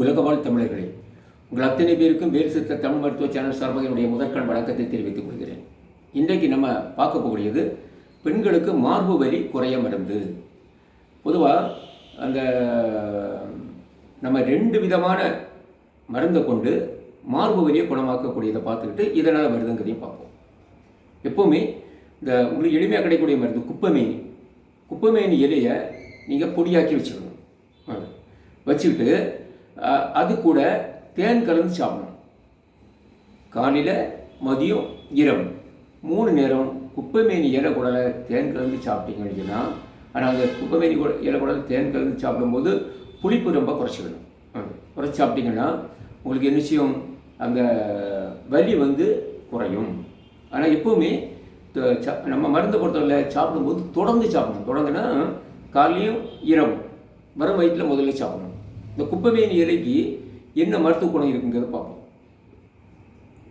உலகவாழ் தமிழர்களே உங்கள் அத்தனை பேருக்கும் வேறு சித்த தமிழ் மருத்துவ சேனல் சார்பாக என்னுடைய முதற்கண் வணக்கத்தை தெரிவித்துக் கொள்கிறேன். இன்றைக்கு நம்ம பார்க்க போகக்கூடியது பெண்களுக்கு மார்பு வலி குறைய மருந்து. பொதுவாக அந்த நம்ம ரெண்டு விதமான மருந்தை கொண்டு மார்பு வலியை குணமாக்கக்கூடியதை பார்த்துக்கிட்டு இதனால் வருதுங்கிறதையும் பார்ப்போம். எப்போவுமே இந்த உங்களுக்கு எளிமையாக கிடைக்கக்கூடிய மருந்து குப்பைமேனி. குப்பமேனி இலையை நீங்கள் பொடியாக்கி வச்சுக்கணும் வச்சுக்கிட்டு அது கூட தேன் கலந்து சாப்பிடணும். காலையில் மதியம் இரவு. மூணு நேரம் குப்பைமேனி இலை குடலை தேன் கலந்து சாப்பிட்டீங்கன்னு சொன்னால் ஆனால் அந்த குப்பைமேனி குட- இலை குடலை தேன் கலந்து சாப்பிடும்போது புளிப்பு ரொம்ப குறைச்சிக்கணும் குறைச்சி சாப்பிட்டீங்கன்னா உங்களுக்கு என்ன செய்யும்? அந்த வலி வந்து குறையும். ஆனால் எப்போவுமே நம்ம மருந்தை பொறுத்தவரை சாப்பிடும்போது தொடர்ந்து சாப்பிடணும். தொடர்ந்துன்னா காலையும் இரவும். வரும் வயிற்றில் முதல்ல சாப்பிடணும். இந்த குப்பைமேனி இலைக்கு என்ன மருத்துவ குணம் இருக்குங்கிறத பார்ப்போம்.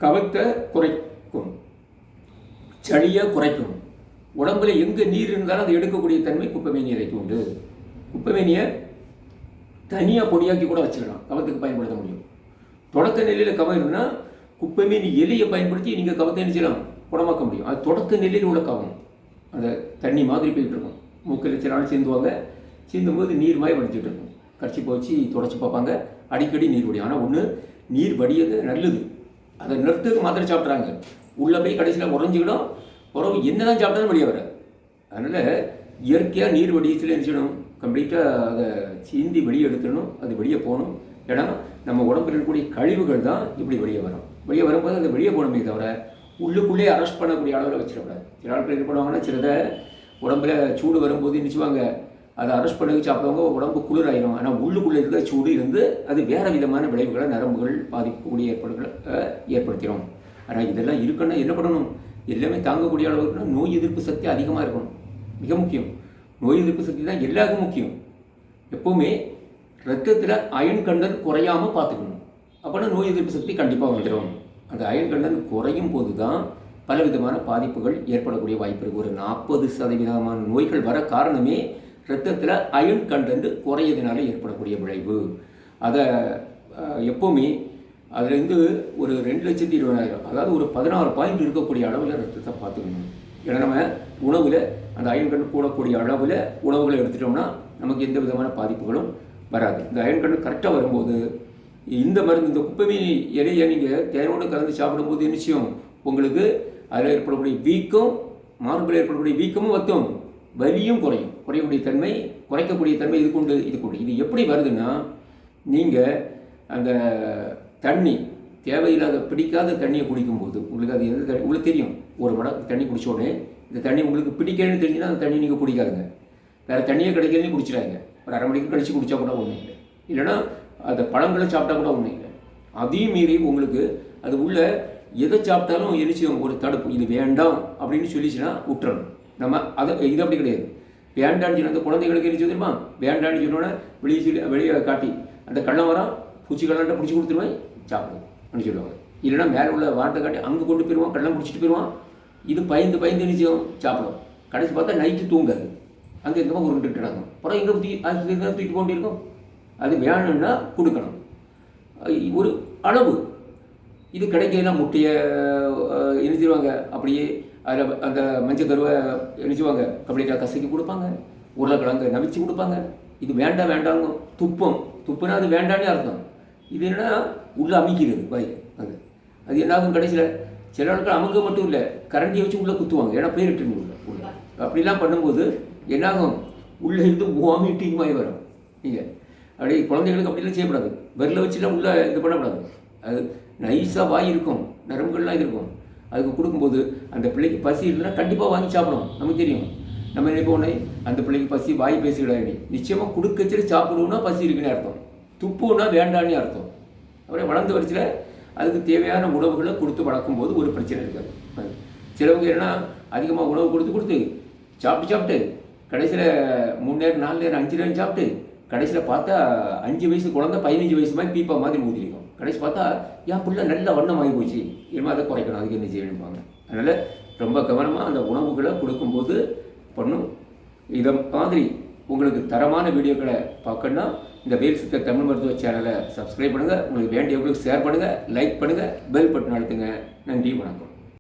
கவத்தை குறைக்கும். சளியை குறைக்கும். உடம்புல எங்கே நீர் இருந்தாலும் அதை எடுக்கக்கூடிய தன்மை குப்பைமேனி இலைக்கு உண்டு. குப்பைமேனியை தனியாக பொடியாக்கி கூட வச்சுக்கலாம். கவத்துக்கு பயன்படுத்த முடியும். தொடக்க நிலையில் கவம் இருந்தா குப்பைமேனி இலையை பயன்படுத்தி நீங்கள் கவத்தை நினைச்சலாம் செய்யலாம்? குணமாக்க முடியும். அது தொடக்க நிலையில் உள்ள கவம். அந்த தண்ணி மாதிரி போயிட்டு இருக்கும். மூக்கில் சில நாள் சேர்ந்துவாங்க சேர்ந்தும் போது நீர் மாதிரி வடிச்சிட்டு இருக்கும். கடிச்சு போச்சு தொடச்சி பார்ப்பாங்க. அடிக்கடி நீர் வடியும். ஆனால் ஒன்று நீர் வடியது நல்லது. அதை நிறுத்துக்கு மாத்திரை சாப்பிட்றாங்க. உள்ளே போய் கடைசியில் உறைஞ்சிக்கிடும். உறவு என்ன தான் சாப்பிட்டாலும் வெளியே வர அதனால் இயற்கையாக நீர் வடியத்தில் என்ன கம்ப்ளீட்டாக அதை சீந்தி வெளியே எடுத்துடணும். அது வெளியே போகணும். ஏன்னா நம்ம உடம்புல இருக்கக்கூடிய கழிவுகள் தான் இப்படி வெளியே வரும். வெளியே வரும்போது அந்த வெளியே போகணுமே தவிர உள்ளுக்குள்ளே அரெஸ்ட் பண்ணக்கூடிய அளவில் வச்சிடக்கூடாது. சில ஆட்கள் என்ன பண்ணுவாங்கன்னா சிலதை உடம்புல சூடு வரும்போது நினச்சிவாங்க அதை அரெஸ்ட் பண்ணி சாப்பிடுவாங்க உடம்பு குளிராயிரும். ஆனால் உள்ளுக்குள்ளே இருக்கிற சூடு இருந்து அது வேறு விதமான விளைவுகளை நரம்புகள் பாதிக்கக்கூடிய ஏற்பாடுகளை அஹ், ஏற்படுத்திடும் ஆனால் இதெல்லாம் இருக்குன்னா என்ன பண்ணணும்? எல்லாமே தாங்கக்கூடிய அளவுக்குனா நோய் எதிர்ப்பு சக்தி அதிகமாக இருக்கணும். மிக முக்கியம். நோய் எதிர்ப்பு சக்தி தான் எல்லாருக்கும் முக்கியம். எப்போவுமே ரத்தத்தில் அயன் கண்டன் குறையாமல் பார்த்துக்கணும். அப்போனா நோய் எதிர்ப்பு சக்தி கண்டிப்பாக வந்துடும் அந்த அயன் கண்டன் குறையும் போது தான் பலவிதமான பாதிப்புகள் ஏற்படக்கூடிய வாய்ப்பு இருக்குது ஒரு நாற்பது சதவீதமான நோய்கள் வர காரணமே ரத்தத்தில் அயன் கண்டென்ட் குறையதுனால ஏற்படக்கூடிய விளைவு. அதை எப்போவுமே அதுலேருந்து ஒரு ரெண்டு லட்சத்தி இருபதாயிரம் அதாவது ஒரு பதினாறு பாயிண்ட் இருக்கக்கூடிய அளவில் ரத்தத்தை பார்த்துக்கணும். ஏன்னா நம்ம உணவில் அந்த அயன் கண்டு கூடக்கூடிய அளவில் உணவுகளை எடுத்துட்டோம்னா நமக்கு எந்த விதமான பாதிப்புகளும் வராது. இந்த அயன் கண்டு கரெக்டாக வரும்போது இந்த மருந்து இந்த குப்பைமீன் இலையை நீங்கள் தேனோடு கலந்து சாப்பிடும்போது என்ன செய்யும்? உங்களுக்கு அதில் ஏற்படக்கூடிய வீக்கம் மார்பில் ஏற்படக்கூடிய வீக்கமும் வத்தும். வலியும் குறையும். குறையக்கூடிய தன்மை குறைக்கக்கூடிய தன்மை இது கொண்டு இது கொண்டு. இது எப்படி வருதுன்னா நீங்கள் அந்த தண்ணி தேவையில்லாத பிடிக்காத தண்ணியை குடிக்கும்போது உங்களுக்கு அது எந்த தண்ணி உங்களுக்கு தெரியும். ஒரு மடம் தண்ணி குடிச்ச உடனே இந்த தண்ணி உங்களுக்கு பிடிக்கலன்னு தெரிஞ்சுன்னா அந்த தண்ணி நீங்கள் குடிக்காதுங்க. வேறு தண்ணியே கிடைக்கலன்னு குடிச்சிடாங்க ஒரு அரை மணிக்கு கழிச்சு குடித்தா கூட ஒன்றும் இல்லை. இல்லைன்னா அந்த பழங்களை சாப்பிட்டா கூட ஒன்றும் இல்லை. அதையும் மீறி உங்களுக்கு அது உள்ள எதை சாப்பிட்டாலும் எரிச்சு ஒரு தடுப்பு. இது வேண்டாம் அப்படின்னு சொல்லிச்சுன்னா விட்டுறணும் நம்ம அதை இது அப்படி கிடையாது. வேண்டான்னு சொன்ன அந்த குழந்தைகளுக்கு என்ன தெரியுமா? வேண்டான்னு சொன்னோன்னே வெளியே சொல்லி வெளியே காட்டி அந்த கள்ளம் வரம் பூச்சி கள்ளன்ட்ட பிடிச்சி கொடுத்துருவேன் சாப்பிடும் அப்படின்னு சொல்லுவாங்க. இல்லைன்னா மேலே உள்ள வார்த்தை காட்டி அங்கே கொண்டு போயிடுவான் கள்ளம் பிடிச்சிட்டு போயிடுவான் இது பயந்து பயந்து நிச்சயம் சாப்பிடும். கடைசி பார்த்தா நைட்டு தூங்காது. அங்கே எங்கேமா உருண்டுட்டு கிடக்கும் அப்புறம் எங்கே தூக்கி அது எங்கே தூக்கிட்டு கொண்டிருக்கும் அது வேணும்னா கொடுக்கணும். ஒரு அளவு. இது கிடைக்கலாம் முட்டையை என்ன செய்வாங்க? அப்படியே அதில் அந்த மஞ்சள் கருவை என்ன கபடிக்காய் கசக்கி கொடுப்பாங்க. உருளைக்கிழங்கு நவிச்சு கொடுப்பாங்க. இது வேண்டாம் வேண்டாங்க துப்பம். துப்புனா அது வேண்டானே அர்த்தம். இது என்னன்னா உள்ளே அமைக்கிறது. வயிறு அது. அது என்னாகும் கடைசியில்? சில நாட்கள் அமுங்க மட்டும் இல்லை. கரண்டியை வச்சு உள்ளே குத்துவாங்க. ஏன்னா பேரிட்டு உள்ள உள்ள அப்படிலாம் பண்ணும்போது என்னாகும்? உள்ளே இருந்து வாமிட்டிங் மாதிரி வரும். நீங்கள் அப்படியே குழந்தைகளுக்கு அப்படிலாம் செய்யக்கூடாது விரல வச்சுலாம் உள்ளே இது பண்ணக்கூடாது அது நைஸாக வாய் இருக்கும். நரம்புகள்லாம் இருக்கும். அதுக்கு கொடுக்கும்போது அந்த பிள்ளைக்கு பசி இல்லைன்னா கண்டிப்பாக வாங்கி சாப்பிடும் நமக்கு தெரியும். நம்ம நினைப்போனே அந்த பிள்ளைக்கு பசி வாய் பேசிக்கிடாது நிச்சயமாக கொடுக்க சாப்பிடுவோம்னா பசி இருக்குன்னு அர்த்தம். துப்புன்னா வேண்டான்னு அர்த்தம். அப்புறம் வளர்ந்த வரிசையில் அதுக்கு தேவையான உணவுகளை கொடுத்து வளர்க்கும் போது ஒரு பிரச்சனை இருக்காது. அது. சிலவங்க என்னன்னா அதிகமாக உணவு கொடுத்து கொடுத்து சாப்பிட்டு சாப்பிட்டு கடைசியில் மூணு நேரம் நாலு நேரம் அஞ்சு நேரம் சாப்பிட்டு கடைசியில் பார்த்தா அஞ்சு வயசு குழந்தை பதினஞ்சு வயசு மாதிரி பீப்பா மாதிரி ஊதிருக்கும் கடைசி பார்த்தா என் பிள்ளை நல்ல வண்ணம் ஆகி போச்சு. இனிமேல் அதை குறைக்கணும்? அதுக்கு என்ன செய்யணும்பாங்க. அதனால் ரொம்ப கவனமாக அந்த உணவுகளை கொடுக்கும்போது பண்ணும். இதை மாதிரி உங்களுக்கு தரமான வீடியோக்களை பார்க்கணுன்னா இந்த வேல் சித்த தமிழ் மருத்துவ சேனலை சப்ஸ்கிரைப் பண்ணுங்கள் உங்களுக்கு வேண்டியவங்களுக்கு ஷேர் பண்ணுங்கள் லைக் பண்ணுங்கள் பெல் பட்டன் அழுத்துங்க. நன்றி வணக்கம்.